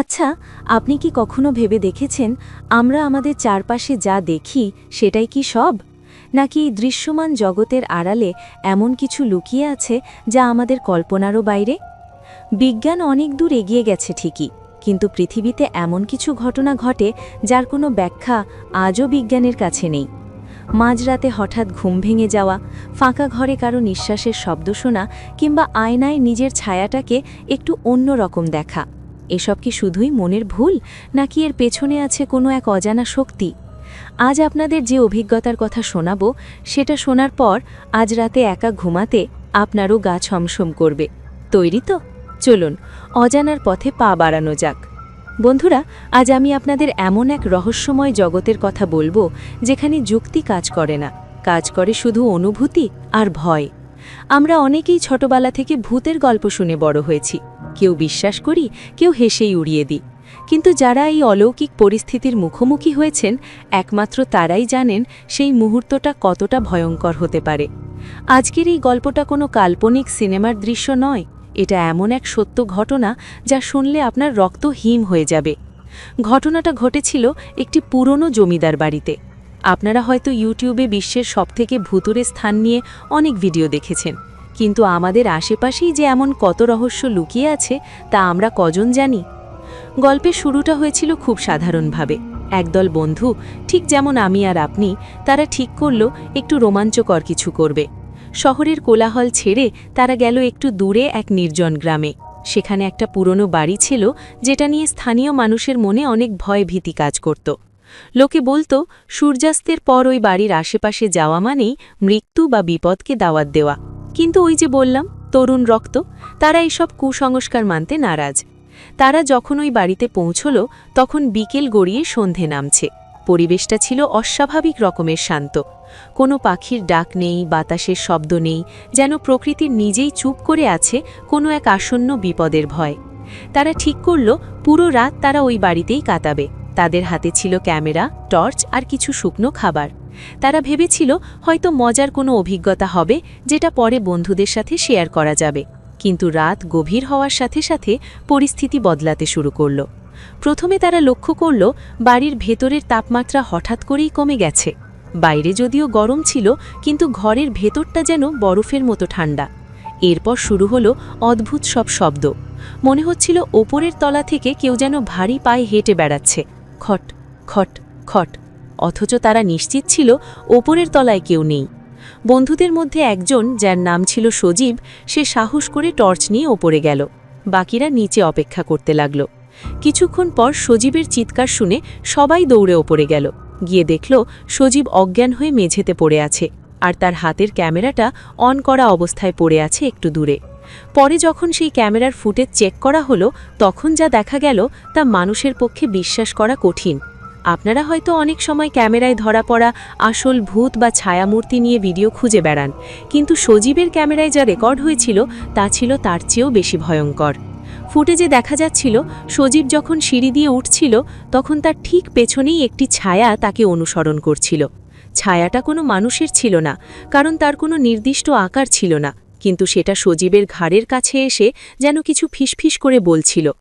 আচ্ছা আপনি কি কখনো ভেবে দেখেছেন আমরা আমাদের চারপাশে যা দেখি সেটাই কি সব? নাকি দৃশ্যমান জগতের আড়ালে এমন কিছু লুকিয়ে আছে যা আমাদের কল্পনারও বাইরে? বিজ্ঞান অনেক দূর এগিয়ে গেছে ঠিকই, কিন্তু পৃথিবীতে এমন কিছু ঘটনা ঘটে যার কোনো ব্যাখ্যা আজও বিজ্ঞানের কাছে নেই। মাঝরাতে হঠাৎ ঘুম ভেঙে যাওয়া, ফাঁকা ঘরে কারও নিঃশ্বাসের শব্দ শোনা কিংবা আয়নায় নিজের ছায়াটাকে একটু অন্য রকম দেখা। এসব কি শুধুই মনের ভুল, নাকি এর পেছনে আছে কোনো এক অজানা শক্তি? আজ আপনাদের যে অভিজ্ঞতার কথা শোনাবো, সেটা শোনার পর আজ রাতে একা ঘুমাতে আপনারও গা ছমসম করবে। তৈরি তো? চলুন, অজানার পথে পা বাড়ানো যাক। বন্ধুরা, আজ আমি আপনাদের এমন এক রহস্যময় জগতের কথা বলব, যেখানে যুক্তি কাজ করে না। কাজ করে শুধু অনুভূতি আর ভয়। আমরা অনেকেই ছোটবেলা থেকে ভূতের গল্প শুনে বড় হয়েছি। কেউ বিশ্বাস করি, কেউ হেসেই উড়িয়ে দিই। কিন্তু যারা এই অলৌকিক পরিস্থিতির মুখোমুখি হয়েছেন, একমাত্র তারাই জানেন সেই মুহূর্তটা কতটা ভয়ঙ্কর হতে পারে। আজকের এই গল্পটা কোনো কাল্পনিক সিনেমার দৃশ্য নয়, এটা এমন এক সত্য ঘটনা যা শুনলে আপনার রক্ত হিম হয়ে যাবে। ঘটনাটা ঘটেছিল একটি পুরনো জমিদার বাড়িতে। আপনারা হয়তো ইউটিউবে বিশ্বের সবথেকে ভুতুরে স্থান নিয়ে অনেক ভিডিও দেখেছেন। কিন্তু আমাদের আশেপাশেই যে এমন কত রহস্য লুকিয়ে আছে, তা আমরা কজন জানি? গল্পের শুরুটা হয়েছিল খুব সাধারণভাবে। একদল বন্ধু, ঠিক যেমন আমি আর আপনি, তারা ঠিক করল একটু রোমাঞ্চকর কিছু করবে। শহরের কোলাহল ছেড়ে তারা গেল একটু দূরে এক নির্জন গ্রামে। সেখানে একটা পুরনো বাড়ি ছিল, যেটা নিয়ে স্থানীয় মানুষের মনে অনেক ভয় ভীতি কাজ করত। লোকে বলতো, সূর্যাস্তের পর ওই বাড়ির আশেপাশে যাওয়া মানেই মৃত্যু বা বিপদকে দাওয়াত দেওয়া। কিন্তু ওই যে বললাম, তরুণ রক্ত, তারা এসব কুসংস্কার মানতে নারাজ। তারা যখন ওই বাড়িতে পৌঁছল, তখন বিকেল গড়িয়ে সন্ধে নামছে। পরিবেশটা ছিল অস্বাভাবিক রকমের শান্ত। কোনো পাখির ডাক নেই, বাতাসের শব্দ নেই, যেন প্রকৃতির নিজেই চুপ করে আছে কোনো এক আসন্ন বিপদের ভয়। তারা ঠিক করল, পুরো রাত তারা ওই বাড়িতেই কাটাবে। তাদের হাতে ছিল ক্যামেরা, টর্চ আর কিছু শুকনো খাবার। তারা ভেবেছিল হয়তো মজার কোনো অভিজ্ঞতা হবে যেটা পরে বন্ধুদের সাথে শেয়ার করা যাবে। কিন্তু রাত গভীর হওয়ার সাথে সাথে পরিস্থিতি বদলাতে শুরু করল। প্রথমে তারা লক্ষ্য করল বাড়ির ভেতরের তাপমাত্রা হঠাৎ করেই কমে গেছে। বাইরে যদিও গরম ছিল, কিন্তু ঘরের ভেতরটা যেন বরফের মতো ঠান্ডা। এরপর শুরু হলো অদ্ভুত সব শব্দ। মনে হচ্ছিল ওপরের তলা থেকে কেউ যেন ভারী পায়ে হেঁটে বেড়াচ্ছে। খট খট খট। অথচ তারা নিশ্চিত ছিল ওপরের তলায় কেউ নেই। বন্ধুদের মধ্যে একজন, যার নাম ছিল সজীব, সে সাহস করে টর্চ নিয়ে ওপরে গেল। বাকিরা নিচে অপেক্ষা করতে লাগল। কিছুক্ষণ পর সজীবের চিৎকার শুনে সবাই দৌড়ে ওপরে গেল। গিয়ে দেখল সজীব অজ্ঞান হয়ে মেঝেতে পড়ে আছে, আর তার হাতের ক্যামেরাটা অন করা অবস্থায় পড়ে আছে একটু দূরে। পরে যখন সেই ক্যামেরার ফুটেজ চেক করা হলো, তখন যা দেখা গেল তা মানুষের পক্ষে বিশ্বাস করা কঠিন। আপনারা হয়তো অনেক সময় ক্যামেরায় ধরা পড়া আসল ভূত বা ছায়ামূর্তি নিয়ে ভিডিও খুঁজে বেড়ান, কিন্তু সজীবের ক্যামেরায় যা রেকর্ড হয়েছিল, তা ছিল তার চেয়েও বেশি ভয়ঙ্কর। ফুটেজে দেখা যাচ্ছিল, সজীব যখন সিঁড়ি দিয়ে উঠছিল, তখন তার ঠিক পেছনেই একটি ছায়া তাকে অনুসরণ করছিল। ছায়াটা কোনো মানুষের ছিল না, কারণ তার কোনো নির্দিষ্ট আকার ছিল না। কিন্তু সেটা সজীবের ঘাড়ের কাছে এসে যেন কিছু ফিসফিস করে বলছিল।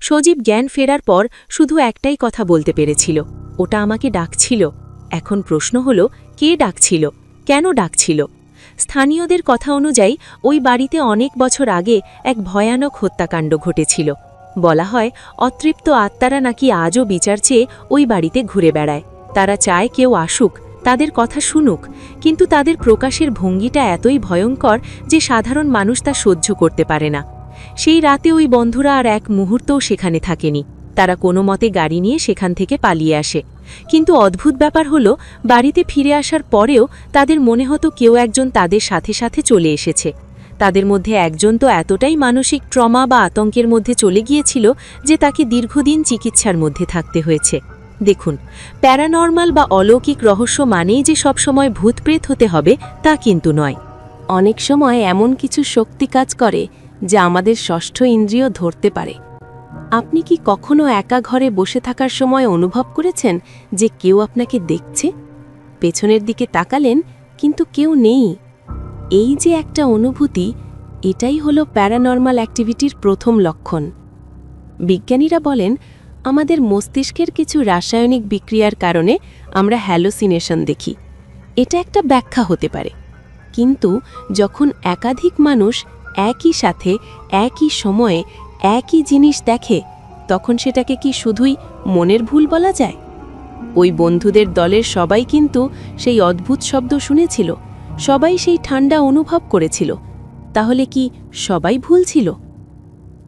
সজীব জ্ঞান ফেরার পর শুধু একটাই কথা বলতে পেরেছিল, ওটা আমাকে ডাকছিল। এখন প্রশ্ন হল, কে ডাকছিল? কেন ডাকছিল? স্থানীয়দের কথা অনুযায়ী, ওই বাড়িতে অনেক বছর আগে এক ভয়ানক হত্যাকাণ্ড ঘটেছিল। বলা হয়, অতৃপ্ত আত্মারা নাকি আজও বিচার চেয়ে ওই বাড়িতে ঘুরে বেড়ায়। তারা চায় কেউ আসুক তাদের কথা শুনুক, কিন্তু তাদের প্রকাশের ভঙ্গিটা এতই ভয়ঙ্কর যে সাধারণ মানুষ তা সহ্য করতে পারে না। সেই রাতে ওই বন্ধুরা আর এক মুহূর্তও সেখানে থাকেনি। তারা কোনো মতে গাড়ি নিয়ে সেখান থেকে পালিয়ে আসে। কিন্তু অদ্ভুত ব্যাপার হলো, বাড়িতে ফিরে আসার পরেও তাদের মনে হতো কেউ একজন তাদের সাথে সাথে চলে এসেছে। তাদের মধ্যে একজন তো এতটাই মানসিক ট্রমা বা আতঙ্কের মধ্যে চলে গিয়েছিল যে তাকে দীর্ঘদিন চিকিৎসার মধ্যে থাকতে হয়েছে। দেখুন, প্যারানর্মাল বা অলৌকিক রহস্য মানেই যে সবসময় ভূতপ্রেত হতে হবে তা কিন্তু নয়। অনেক সময় এমন কিছু শক্তি কাজ করে যা আমাদের ষষ্ঠ ইন্দ্রিয় ধরতে পারে। আপনি কি কখনো একা ঘরে বসে থাকার সময় অনুভব করেছেন যে কেউ আপনাকে দেখছে? পেছনের দিকে তাকালেন, কিন্তু কেউ নেই। এই যে একটা অনুভূতি, এটাই হলো প্যারানর্মাল অ্যাক্টিভিটির প্রথম লক্ষণ। বিজ্ঞানীরা বলেন আমাদের মস্তিষ্কের কিছু রাসায়নিক বিক্রিয়ার কারণে আমরা হ্যালোসিনেশন দেখি। এটা একটা ব্যাখ্যা হতে পারে। কিন্তু যখন একাধিক মানুষ একই সাথে, একই সময়ে একই জিনিস দেখে, তখন সেটাকে কি শুধুই মনের ভুল বলা যায়? ওই বন্ধুদের দলের সবাই কিন্তু সেই অদ্ভুত শব্দ শুনেছিল, সবাই সেই ঠান্ডা অনুভব করেছিল। তাহলে কি সবাই ভুল ছিল?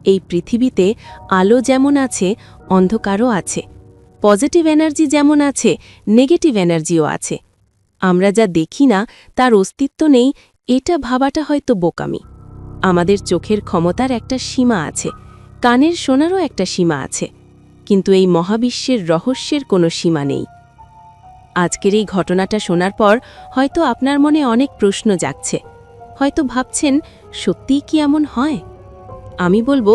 এই পৃথিবীতে আলো যেমন আছে, অন্ধকারও আছে। পজিটিভ এনার্জি যেমন আছে, নেগেটিভ এনার্জিও আছে। আমরা যা দেখি না, তার অস্তিত্ব নেই, এটা ভাবাটা হয়তো বোকামি। আমাদের চোখের ক্ষমতার একটা সীমা আছে, কানের শোনারও একটা সীমা আছে, কিন্তু এই মহাবিশ্বের রহস্যের কোনো সীমা নেই। আজকের এই ঘটনাটা শোনার পর হয়তো আপনার মনে অনেক প্রশ্ন জাগছে। হয়তো ভাবছেন, সত্যিই কি এমন হয়? আমি বলব,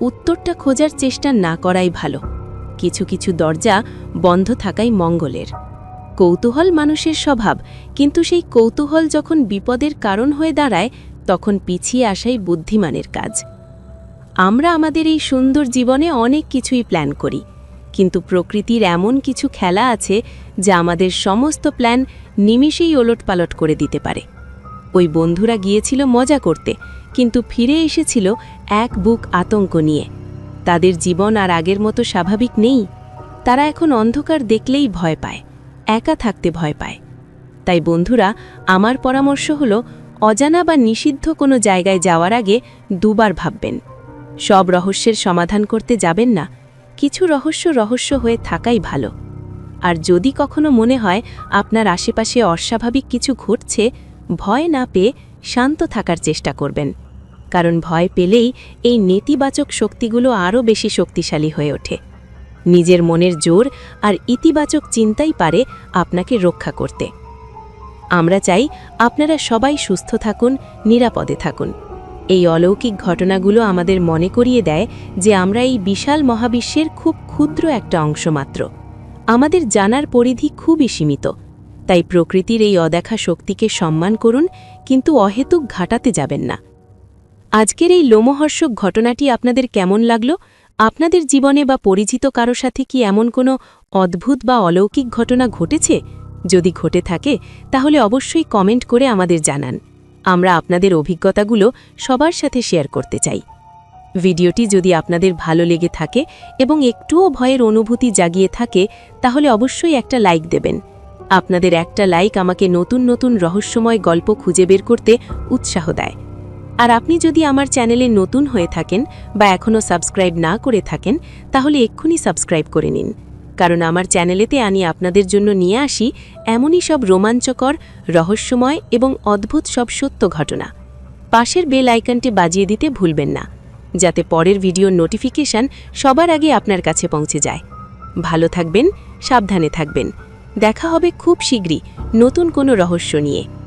উত্তরটা খোঁজার চেষ্টা না করাই ভালো। কিছু কিছু দরজা বন্ধ থাকাই মঙ্গলের। কৌতূহল মানুষের স্বভাব, কিন্তু সেই কৌতূহল যখন বিপদের কারণ হয়ে দাঁড়ায়, তখন পিছিয়ে আসাই বুদ্ধিমানের কাজ। আমরা আমাদের এই সুন্দর জীবনে অনেক কিছুই প্ল্যান করি, কিন্তু প্রকৃতির এমন কিছু খেলা আছে যা আমাদের সমস্ত প্ল্যান নিমিষেই ওলটপালট করে দিতে পারে। ওই বন্ধুরা গিয়েছিল মজা করতে, কিন্তু ফিরে এসেছিল এক বুক আতঙ্ক নিয়ে। তাদের জীবন আর আগের মতো স্বাভাবিক নেই। তারা এখন অন্ধকার দেখলেই ভয় পায়, একা থাকতে ভয় পায়। তাই বন্ধুরা, আমার পরামর্শ হল, অজানা বা নিষিদ্ধ কোনো জায়গায় যাওয়ার আগে দুবার ভাববেন। সব রহস্যের সমাধান করতে যাবেন না, কিছু রহস্য রহস্য হয়ে থাকাই ভালো। আর যদি কখনো মনে হয় আপনার আশেপাশে অস্বাভাবিক কিছু ঘটছে ভয় না পেয়ে শান্ত থাকার চেষ্টা করবেন। কারণ ভয় পেলেই এই নেতিবাচক শক্তিগুলো আরও বেশি শক্তিশালী হয়ে ওঠে। নিজের মনের জোর আর ইতিবাচক চিন্তাই পারে আপনাকে রক্ষা করতে। আমরা চাই আপনারা সবাই সুস্থ থাকুন, নিরাপদে থাকুন। এই অলৌকিক ঘটনাগুলো আমাদের মনে করিয়ে দেয় যে আমরা এই বিশাল মহাবিশ্বের খুব ক্ষুদ্র একটা অংশ মাত্র। আমাদের জানার পরিধি খুবই সীমিত। তাই প্রকৃতির এই অদেখা শক্তিকে সম্মান করুন, কিন্তু অহেতুক ঘাটাতে যাবেন না। আজকের এই লোমহর্ষক ঘটনাটি আপনাদের কেমন লাগল? আপনাদের জীবনে বা পরিচিত কারও সাথে কি এমন কোনো অদ্ভুত বা অলৌকিক ঘটনা ঘটেছে? যদি ঘটে থাকে, তাহলে অবশ্যই কমেন্ট করে আমাদের জানান। আমরা আপনাদের অভিজ্ঞতাগুলো সবার সাথে শেয়ার করতে চাই। ভিডিওটি যদি আপনাদের ভালো লেগে থাকে এবং একটুও ভয়ের অনুভূতি জাগিয়ে থাকে, তাহলে অবশ্যই একটা লাইক দেবেন। আপনাদের একটা লাইক আমাকে নতুন নতুন রহস্যময় গল্প খুঁজে বের করতে উৎসাহ দেয়। আর আপনি যদি আমার চ্যানেলে নতুন হয়ে থাকেন বা এখনও সাবস্ক্রাইব না করে থাকেন, তাহলে এক্ষুনি সাবস্ক্রাইব করে নিন। কারণ আমার চ্যানেলেতে আমি আপনাদের জন্য নিয়ে আসি এমনই সব রোমাঞ্চকর, রহস্যময় এবং অদ্ভুত সব সত্য ঘটনা। পাশের বেল আইকনটি বাজিয়ে দিতে ভুলবেন না, যাতে পরের ভিডিওর নোটিফিকেশন সবার আগে আপনার কাছে পৌঁছে যায়। ভালো থাকবেন, সাবধানে থাকবেন। দেখা হবে খুব শীঘ্রই নতুন কোনো রহস্য নিয়ে।